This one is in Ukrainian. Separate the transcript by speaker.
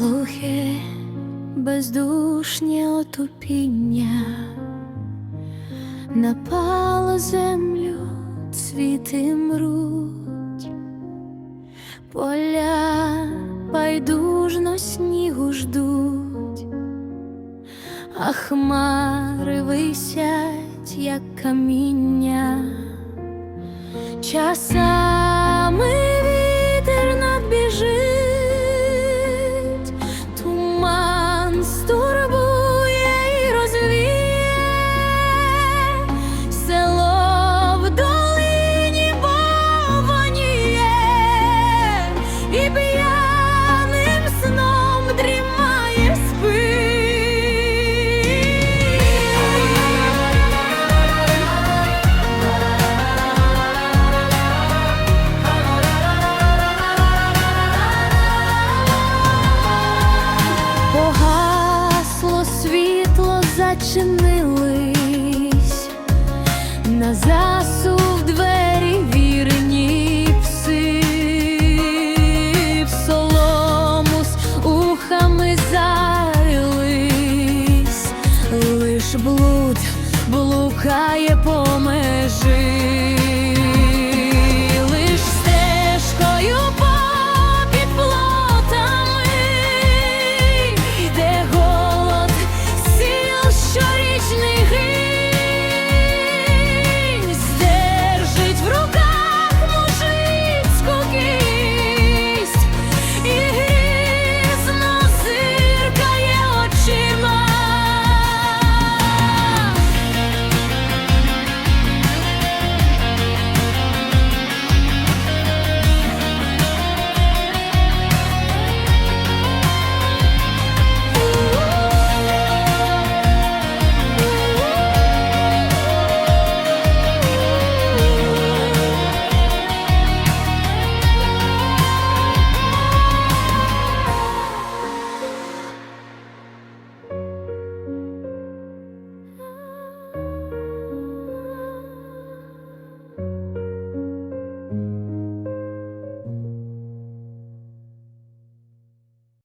Speaker 1: Глухе, бездушнє отупіння напало землю, цвіти мруть, поля байдужно снігу ждуть, а хмари висять, як каміння, часами вітер надбіжить, туман стурбує і розвіє, село в долині повоніє і б'є. зачинились на засув двері вірні пси, солому з ухами лиш блуд блукає по межі.